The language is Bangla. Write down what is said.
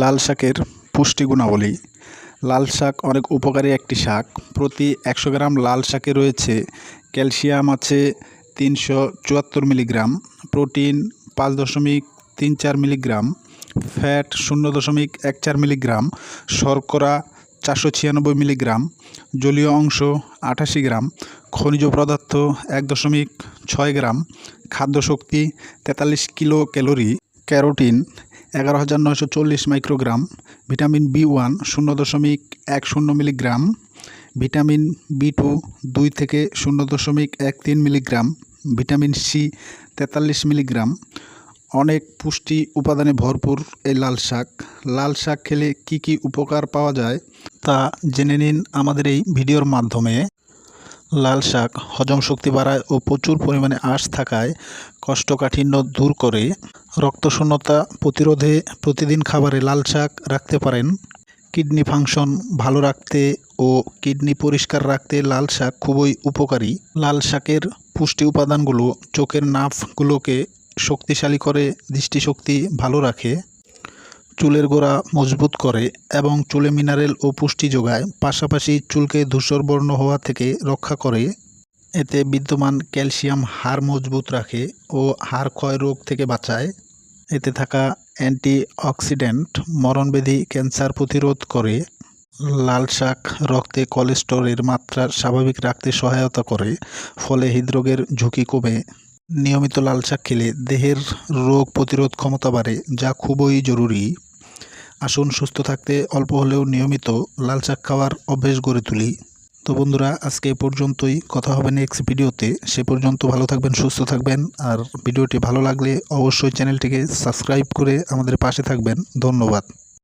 লাল শাকের পুষ্টি গুণাবলী। লাল শাক অনেক উপকারী একটি শাক। প্রতি একশো গ্রাম লাল শাকে রয়েছে ক্যালসিয়াম আছে তিনশো চুয়াত্তর মিলিগ্রাম, প্রোটিন পাঁচ দশমিক তিন চার মিলিগ্রাম, ফ্যাট শূন্য দশমিক এক চার মিলিগ্রাম, শর্করা চারশো ছিয়ানব্বই মিলিগ্রাম, জলীয় অংশ আটাশি গ্রাম, খনিজ পদার্থ এক দশমিক ছয় গ্রাম খাদ্য শক্তি তেতাল্লিশ কিলো ক্যালোরি ক্যারোটিন, এগারো হাজার নয়শো চল্লিশ মাইক্রোগ্রাম, ভিটামিন বি ওয়ান, শূন্য দশমিক এক শূন্য মিলিগ্রাম, ভিটামিন বি টু, দুই থেকে শূন্য দশমিক এক তিন মিলিগ্রাম, ভিটামিন সি তেতাল্লিশ মিলিগ্রাম। অনেক পুষ্টি উপাদানে ভরপুর এই লাল শাক। লাল শাক খেলে কি কি উপকার পাওয়া যায় তা জেনে নিন আমাদের এই ভিডিওর মাধ্যমে। লাল শাক হজম শক্তি বাড়ায় ও প্রচুর পরিমাণে আঁশ থাকায় কষ্টকাঠিন্য দূর করে। রক্তশূন্যতা প্রতিরোধে প্রতিদিন খাবারে লাল শাক রাখতে পারেন। কিডনি ফাংশন ভালো রাখতে ও কিডনি পরিষ্কার রাখতে লাল শাক খুবই উপকারী। লাল শাকের পুষ্টি উপাদানগুলো চোখের নাফগুলোকে শক্তিশালী করে, দৃষ্টিশক্তি ভালো রাখে, চুলের গোড়া মজবুত করে এবং চুলে মিনারেল ও পুষ্টি যোগায়। পাশাপাশি চুলকে ধূসর বর্ণ হওয়া থেকে রক্ষা করে। এতে বিদ্যমান ক্যালসিয়াম হাড় মজবুত রাখে ও হাড় ক্ষয় রোগ থেকে বাঁচায়। এতে থাকা অ্যান্টি অক্সিডেন্ট ক্যান্সার প্রতিরোধ করে, লাল শাক রক্তে কোলেস্টেরলের মাত্রা স্বাভাবিক রাখতে সহায়তা করে, ফলে হৃদরোগের ঝুঁকি কমে। নিয়মিত লাল শাক খেলে দেহের রোগ প্রতিরোধ ক্ষমতা বাড়ে, যা খুবই জরুরি। আসুন সুস্থ থাকতে অল্প হলেও নিয়মিত লাল শাক খাওয়ার অভ্যেস গড়ে তুলি। তো বন্ধুরা, আজকে এ পর্যন্তই। কথা হবে নেক্সট ভিডিওতে সে পর্যন্ত ভালো থাকবেন, সুস্থ থাকবেন। আর ভিডিওটি ভালো লাগলে অবশ্যই চ্যানেলটিকে সাবস্ক্রাইব করে আমাদের পাশে থাকবেন। ধন্যবাদ।